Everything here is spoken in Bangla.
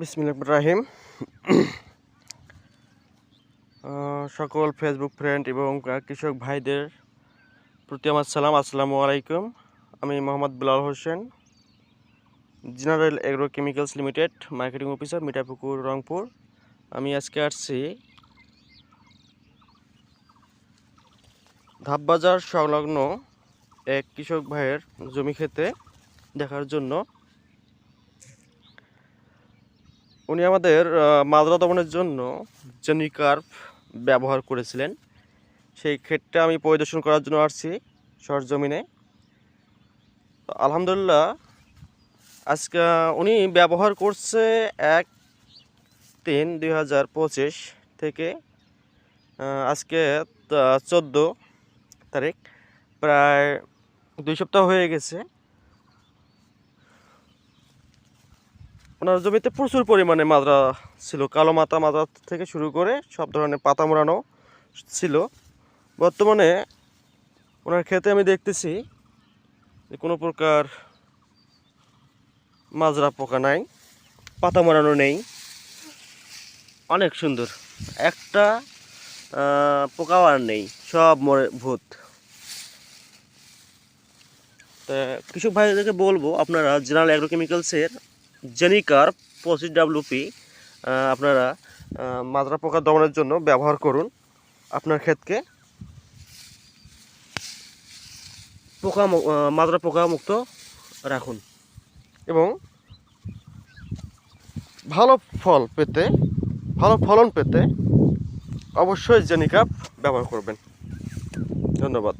বিসমিল্লাহ রাহিম। সকল ফেসবুক ফ্রেন্ড এবং কৃষক ভাইদের প্রতি আমার সালাম, আসসালামু আলাইকুম। আমি Mohammad Bilal Hossain, general agro chemicals limited marketing officer Mithapukur, Rangpur. আমি আজকে আসছি ধাপবাজার সংলগ্ন এক কৃষক ভাইয়ের জমি খেতে দেখার জন্য। উনি আমাদের মাজরা দমনের জন্য যে জেনিকার্ভ ব্যবহার করেছিলেন, সেই ক্ষেতটা আমি পরিদর্শন করার জন্য আসছি সরজমিনে। আলহামদুলিল্লাহ, আজকে উনি ব্যবহার করছে এক তিন দুই থেকে আজকে চোদ্দ তারিখ, প্রায় দুই সপ্তাহ হয়ে গেছে। ওনার জমিতে প্রচুর পরিমাণে মাজরা ছিল। কালো মাথা মাজরা থেকে শুরু করে সব ধরনের পাতা মোড়ানো ছিল। বর্তমানে ওনার ক্ষেতে আমি দেখতেছি যে কোনো প্রকার মাজরা পোকা নাই, পাতা মোড়ানো নেই। অনেক সুন্দর। একটা পোকাও আর নেই, সব মরে ভূত। তা কৃষক ভাইদেরকে বলব, আপনারা জেনারেল অ্যাগ্রোকেমিক্যালসের জেনিকার পঁচিশ ডাব্লুপি আপনারা মাজরা পোকা দমনের জন্য ব্যবহার করুন আপনার ক্ষেতকে। পোকা মাজরা পোকা মুক্ত রাখুন। এবং ভালো ফল পেতে, ভালো ফলন পেতে অবশ্যই জেনিকাপ ব্যবহার করবেন। ধন্যবাদ।